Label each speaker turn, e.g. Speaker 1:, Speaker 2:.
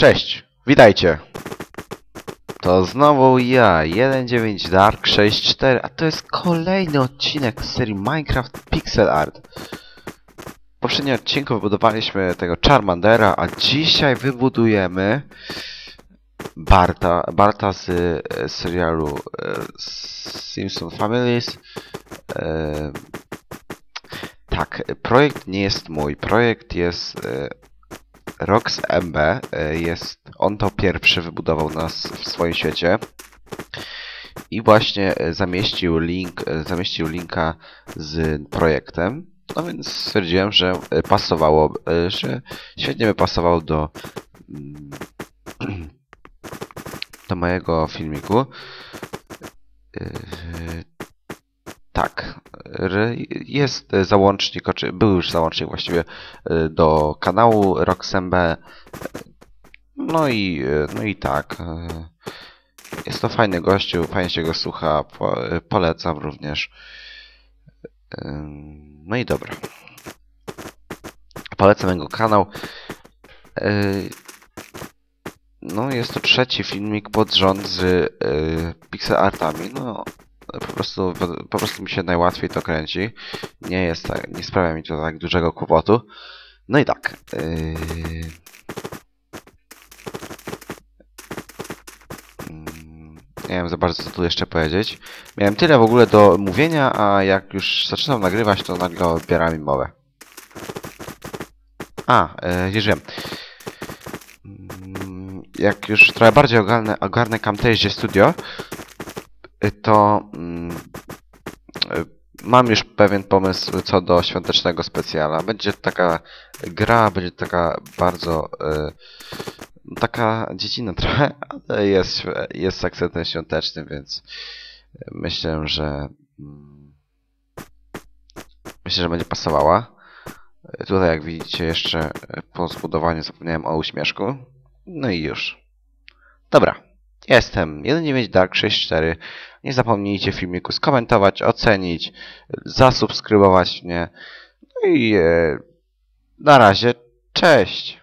Speaker 1: Cześć, witajcie. To znowu ja, 1.9 Dark 6.4, a to jest kolejny odcinek z serii Minecraft Pixel Art. W poprzednim odcinku wybudowaliśmy tego Charmandera, a dzisiaj wybudujemy Barta, Barta z e, serialu e, Simpson Families. E, tak, projekt nie jest mój, projekt jest e, Rox MB e, jest, on to pierwszy wybudował nas w swoim świecie i właśnie e, zamieścił link, e, zamieścił linka z projektem. No więc stwierdziłem, że pasowało, że świetnie by pasował do mm, do mojego filmiku. Jest załącznik, oczy- był już załącznik właściwie e, do kanału Roxembe. No i, e, no i tak. e, Jest to fajny gościu, fajnie się go słucha, po, polecam również. No i dobra. Polecam jego kanał. No jest to trzeci filmik pod rząd z pixel artami. No po prostu, po prostu mi się najłatwiej to kręci. Nie jest tak, nie sprawia mi to tak dużego kłopotu. No i tak. Yy... Mm, Nie wiem za bardzo co tu jeszcze powiedzieć. Miałem tyle w ogóle do mówienia, a jak już zaczynam nagrywać, to nagle odbiera mi mowę. A, yy, już wiem. Mm, Jak już trochę bardziej ogarnę, ogarnę Camtasia Studio, to mm, y, mam już pewien pomysł co do świątecznego specjala. Będzie taka gra, będzie taka bardzo y, taka dziedzina trochę, ale jest, jest akcentem świątecznym, więc myślę, że mm, myślę, że będzie pasowała. Y, Tutaj jak widzicie jeszcze y, po zbudowaniu zapomniałem o uśmieszku. No i już. Dobra. Jestem 1.9 Dark 6.4. Nie zapomnijcie filmiku skomentować, ocenić, zasubskrybować mnie. No i e, na razie, cześć!